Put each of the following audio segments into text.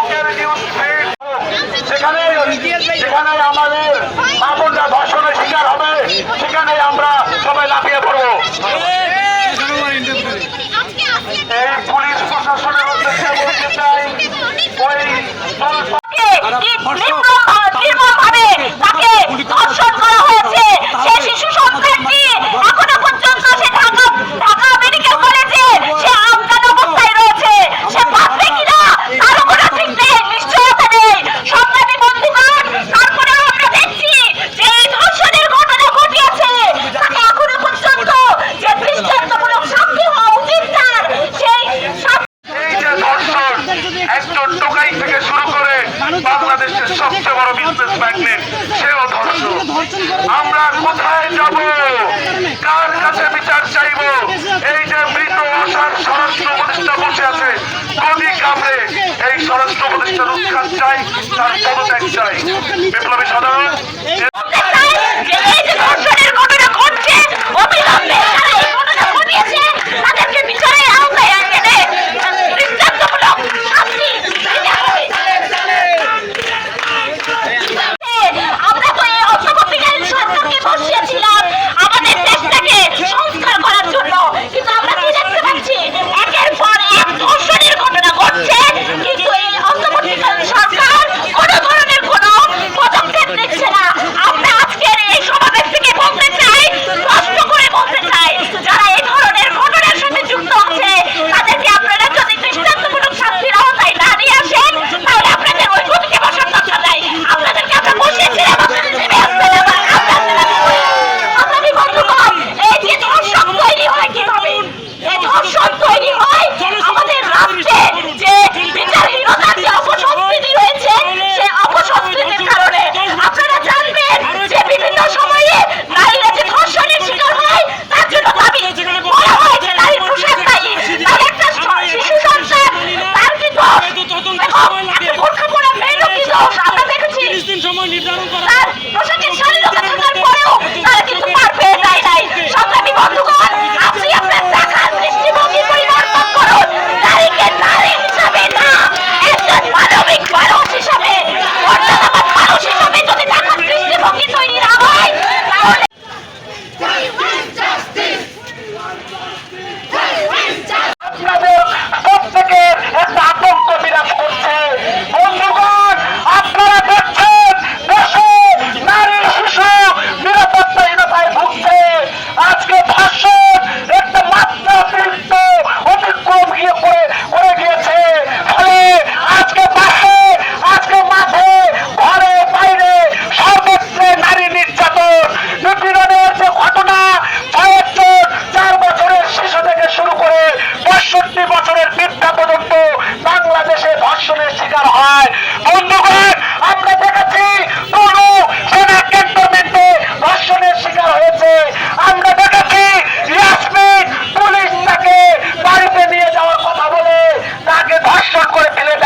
আজকের news feed সেখানে সেখানে আমাদের শিকার হবে। সেখানে আমরা সবাই লাফিয়ে পড়ব। আমরা কোথায় যাব? কার কাছে বিচার চাইব? এই যে মৃত আসার স্বরাষ্ট্র উপদেষ্টা বসে আছে গদি কামড়ে এই স্বরাষ্ট্র উপদেষ্টার উৎখাত চাই তার পদত্যাগ চাই। বিপ্লবী সাধারণ তার পোশাকের শালীনতা থাকার পরেও তারা কিন্তু পার পেয়ে যায়। নাই সংগ্রামী বন্ধুগণ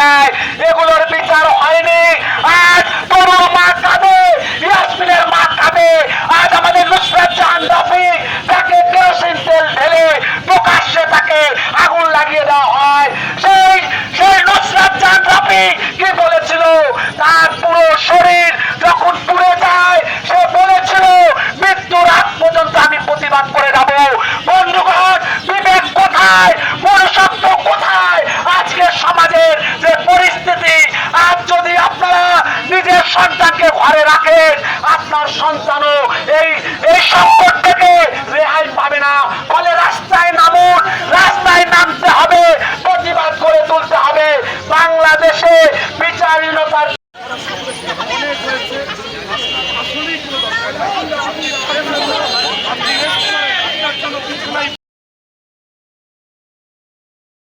দেয় এগুলোর আপনার সন্তানও এই এই সংকট